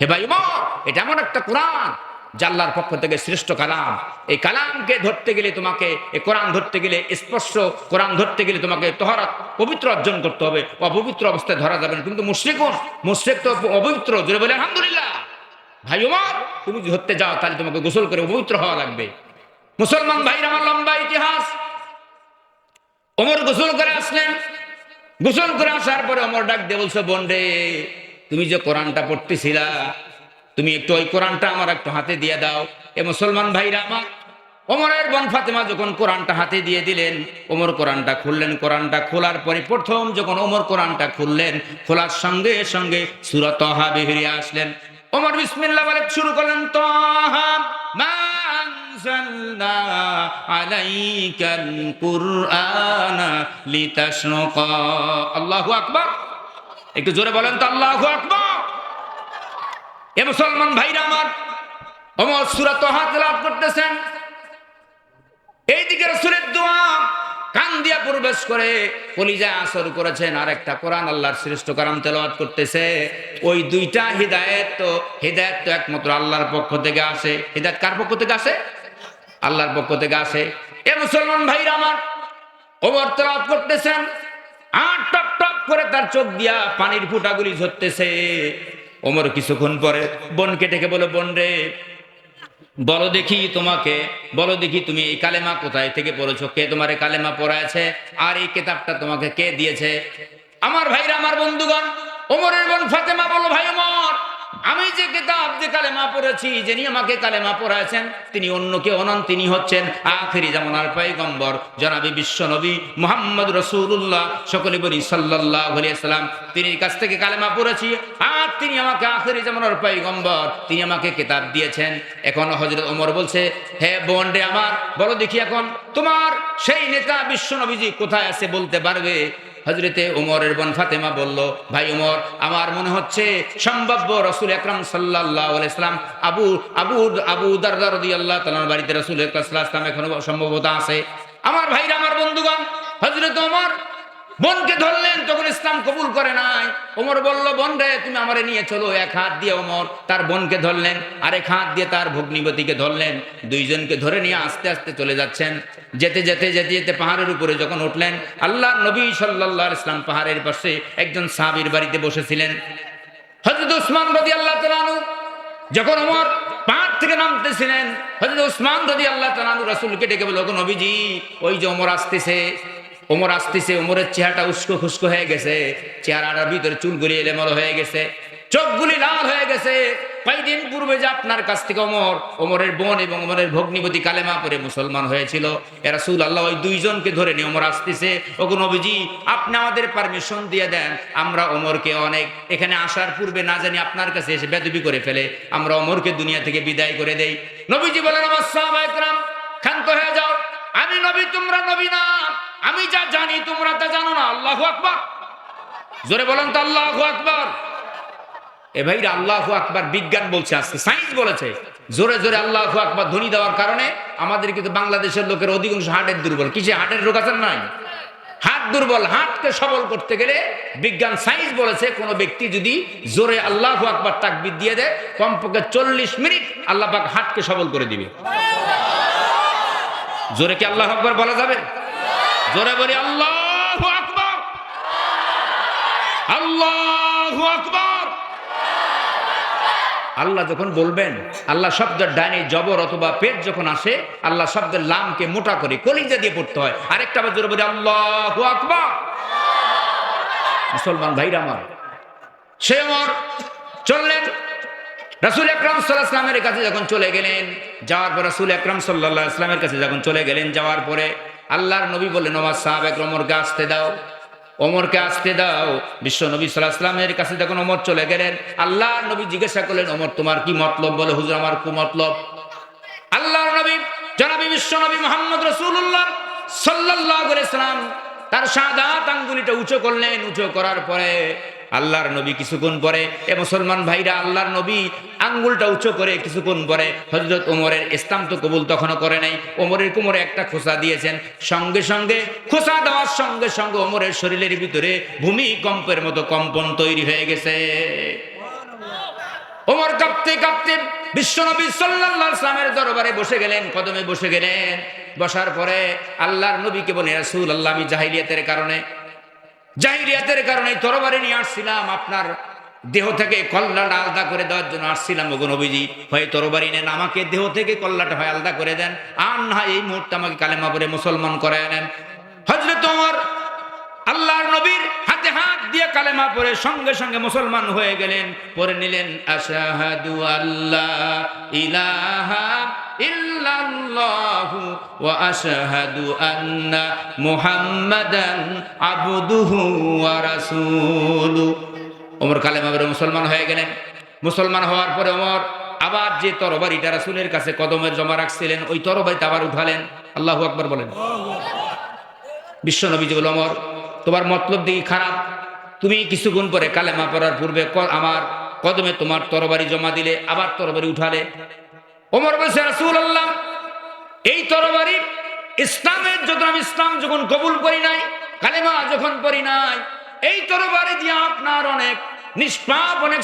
হে ভাই এটা এমন একটা কোরআন জাল্লার পক্ষ থেকে শ্রেষ্ঠ কালাম। এই কালামকে ধরতে গেলে তোমাকে, এই কোরআন ধরতে গেলে স্পর্শ, কোরআন ধরতে গেলে তোমাকে তোহারা পবিত্র অর্জন করতে হবে। অপবিত্র অবস্থায় ধরা যাবে না। কিন্তু মুশ্রিকুন, মুশ্রিক তো অপবিত্র, জোরে বলে আলহামদুলিল্লাহ। ভাই উমর তুমি ধরতে যাও, তাহলে তোমাকে গোসল করে পবিত্র হওয়া লাগবে। মুসলমান ভাইরা, আমার লম্বা ইতিহাস। ওমর গোসল করে আসলেন। গোসল করে আসার পরে অমর ডাক দিয়ে বলছে তুমি যে কোরআনটা পড়তেছিলা তুমি একটু ওই কোরআনটা আমার একটু হাতে দিয়ে দাও এ মুসলমান ভাইরা আমার ওমরের বোন ফাতেমা যখন কোরআনটা হাতে দিয়ে দিলেন ওমর কোরআনটা খুললেন কোরআনটা খোলার পরে প্রথম যখন ওমর কোরআনটা খুললেন খোলার সঙ্গে সঙ্গে সুরত তহা বেরিয়ে আসলেন ওমর বিসমিল্লাহ বলে শুরু করলেন তহা মা أنزلنا عليك القرآن لتشرقا الله أكبر একটু জোরে বলেন তো, আল্লাহু এ মুসলমান ভাইরা আমার ওমর সূরা তহা তেলাওয়াত করতেছেন। এইদিকে রাসূলের দোয়া কান দিয়া প্রবেশ করে আসর করেছেন আর একটা কোরআন আল্লাহর শ্রেষ্ঠ করতেছে। ওই দুইটা হিদায়াত তো হিদায়াত তো একমাত্র আল্লাহর পক্ষ থেকে আসে। হিদায়াত কার পক্ষ থেকে আসে? আল্লাহর পক্ষ থেকে আসে। এ মুসলমান ভাইরা আমার ওমর তেলাওয়াত করতেছেন। আর টপ টপ করে তার চোখ দিয়া পানির ফুটাগুলি ঝরতেছে। ওমর কিছুক্ষণ পরে বোনকে ডেকে বলো, বোন রে, বলো দেখি তোমাকে, বলো দেখি তুমি এই কালেমা কোথায় থেকে পড়েছো? কে তোমার কালেমা পড়াছে আর এই কেতাবটা তোমাকে কে দিয়েছে? আমার ভাইরা, আমার বন্ধুগণ, ওমরের বোন ফাতেমা বলো, ভাই ওমর আমি যে কিতাব যে কালেমা পড়েছি, যিনি আমাকে কালেমা পড়ায়ছেন তিনি অন্য কেউ নন, তিনি হচ্ছেন আখেরি জামানার পয়গম্বর। জনাবি বিশ্ব নবী মোহাম্মদ রসুল্লাহ সকলে বলি সাল্লাহ সাল্লাম তিনি কাছ থেকে কালেমা পড়েছি আর তিনি আমাকে আখেরি জামানার পয়গম্বর। তিনি আমাকে কিতাব দিয়েছেন। এখন হজরত ওমর বলছে, হে বোন রে আমার, বলো দেখি এখন তোমার সেই নেতা বিশ্ব নবীজি কোথায় আছে বলতে পারবে? হজরতে উমরের বোন ফাতেমা বলল, ভাই উমর, আমার মনে হচ্ছে সম্ভাব্য রসুল একরাম সাল্লাহ ইসলাম আবু আবু আবু দারদার আল্লাহ তালার বাড়িতে রসুল ইসলাম এখনও সম্ভবত আছে? আমার ভাইরা, আমার বন্ধুগণ হজরত ওমর বোনকে ধরলেন, তখন ইসলাম কবুল করে নাই। ওমর বলল, বোন রে, তুমি আমারে নিয়ে চলো, এক হাত দিয়ে ওমর, তার বোনকে ধরলেন, আরেক হাত দিয়ে তার ভগ্নিবতীকে ধরলেন। দুইজনকে ধরে নিয়ে আস্তে আস্তে চলে যাচ্ছেন। যেতে যেতে যেতে যেতে পাহাড়ের উপরে যখন উঠলেন, আল্লাহ নবী সাল্লাহ ইসলাম পাহাড়ের পাশে একজন সাবির বাড়িতে বসেছিলেন। হজরত উসমান রদি আল্লাহ তালানু যখন ওমর পাহাড় থেকে নামতেছিলেন হজরত উসমান রদি আল্লাহ তালানু রাসুলকে ডেকে বলো নবীজি, ওই যে ওমর আসতেছে ওমর আসতেছে ওমরের চেহারাটা উস্কো খুস্কো হয়ে গেছে। চেহারাটার ভিতরে চুলগুলি এলেমলো হয়ে গেছে। চোখগুলি লাল হয়ে গেছে। কয়েকদিন পূর্বে যে আপনার কাছ থেকে অমর অমরের বোন এবং অমরের ভগ্নিপতি কালেমা পরে মুসলমান হয়েছিল। এরা সুল আল্লাহ ওই দুইজনকে ধরে নিয়ে ওমর আসতেছে। ওগো নবীজি, আপনি আমাদের পারমিশন দিয়ে দেন, আমরা ওমরকে অনেক, এখানে আসার পূর্বে না জানি আপনার কাছে এসে বেদবি করে ফেলে, আমরা অমরকে দুনিয়া থেকে বিদায় করে দেই। নবীজি বলেন, আমার সাহাবাহাম ক্ষান্ত হয়ে যাও। আমি নবী, তোমরা নবী না। আমি যা জানি, তোমরা তা জানো না। আল্লাহ আকবর। জোরে বলেন তো, আল্লাহ আকবর। এ ভাই আল্লাহ আকবর, বিজ্ঞান বলছে আজকে, সায়েন্স বলেছে। জোরে জোরে আল্লাহ আকবর ধ্বনি দেওয়ার কারণে আমাদের কিন্তু বাংলাদেশের লোকের অধিকাংশ হার্টের দুর্বল। কিসে, হার্টের রোগ আছে নাই? হাত দুর্বল হাতকে সবল করতে গেলে বিজ্ঞান, সায়েন্স বলেছে, কোনো ব্যক্তি যদি জোরে আল্লাহ আকবর তাকবিদ দিয়ে দেয়, কমপক্ষে চল্লিশ মিনিট আল্লাহ পাক হাতকে সবল করে দিবে। জোরে কি আল্লাহ আকবর বলা যাবে? জোরে বলি, আল্লাহ আকবর। আল্লাহ আকবর। আল্লাহ যখন বলবেন, আল্লাহ শব্দের ডাইনে জবর অথবা পেট যখন আসে, আল্লাহ শব্দের লামকে মোটা করে কলিজা দিয়ে পড়তে হয়। আরেকটা আবার জোরে বলি, আল্লাহ আকবর। মুসলমান ভাইরা আমার, সে আমার চললেন। রাসুল আকরাম সাল্লাহ ইসলামের কাছে যখন চলে গেলেন, যাওয়ার পর রাসুল আকরাম সাল্লাহ ইসলামের কাছে যখন চলে গেলেন, যাওয়ার পরে আল্লাহর নবী বললেন আমার সাহাব এক অমরকে আসতে দাও। অমরকে আসতে দাও। বিশ্ব নবী সাল্লাহ ইসলামের কাছে যখন অমর চলে গেলেন, আল্লাহর নবী জিজ্ঞাসা করলেন অমর তোমার কি মতলব? বলে, হুজুর, আমার কু মতলব আল্লাহর নবী, জনাবি বিশ্ব নবী মোহাম্মদ রসুল্লাহ সাল্লাহ সাল্লাম তার সাদা আঙ্গুলিটা উঁচু করলেন। উঁচু করার পরে আল্লাহর নবী কিছুক্ষণ পরে, এ মুসলমান ভাইরা আল্লাহর নবী আঙ্গুলটা উঁচু করে কিছুক্ষণ পরে হজরত ওমরের ইসলাম তো কবুল তখনও করে নাই। ওমরের কোমরে একটা খোসা দিয়েছেন। সঙ্গে সঙ্গে খোসা দেওয়ার সঙ্গে সঙ্গে ওমরের শরীরের ভিতরে ভূমিকম্পের মতো কম্পন তৈরি হয়ে গেছে। ওমর কাঁপতে কাঁপতে বিশ্বনবী সাল্লাল্লাহু ইসলামের দরবারে বসে গেলেন, কদমে বসে গেলেন। বসার পরে আল্লাহর নবীকে বলে রাসূল আল্লাহ আমি জাহিলিয়াতের কারণে জাহিলিয়াতের কারণে তরবারি নিয়ে আসছিলাম, আপনার দেহ থেকে কল্লাটা আলাদা করে দেওয়ার জন্য আসছিলাম। ওগো অভিজি হয় তরবারি নেন, আমাকে দেহ থেকে কল্লাটা হয় আলাদা করে দেন। আর না এই মুহূর্তে আমাকে কালেমা পরে মুসলমান করায় নেন। হজরত তোমার আল্লাহর নবীর হাতে দিয়ে কালেমা পরে সঙ্গে সঙ্গে মুসলমান হয়ে গেলেন পরে নিলেন আশাহাদু আল্লাহ ইলাহা ইল্লাল্লাহু ওয়া আশহাদু আন্না মুহাম্মাদান আবদুহু ওয়া রাসূলু। ওমর কালেমা পরে মুসলমান হয়ে গেলেন। মুসলমান হওয়ার পরে ওমর আবার যে তরবারিটা রাসূলের কাছে কদমের জমা রাখছিলেন ওই তরবারিটা আবার উঠালেন। আল্লাহু আকবার বলেন। বিশ্ব নবীজি বল অমর তোমার মতলব দিকে খারাপ। তুমি কিছুক্ষণ পরে কালেমা পড়ার পূর্বে আমার কদমে তোমার তরবারি জমা দিলে, আবার তরবারি উঠালে। ওমর বলছে রাসুল আল্লাহ এই তরবারি ইসলামের যখন আমি ইসলাম যখন কবুল করি নাই, কালেমা যখন পড়ি নাই, এই তরবারি দিয়ে আপনার অনেক নিষ্পাপ, অনেক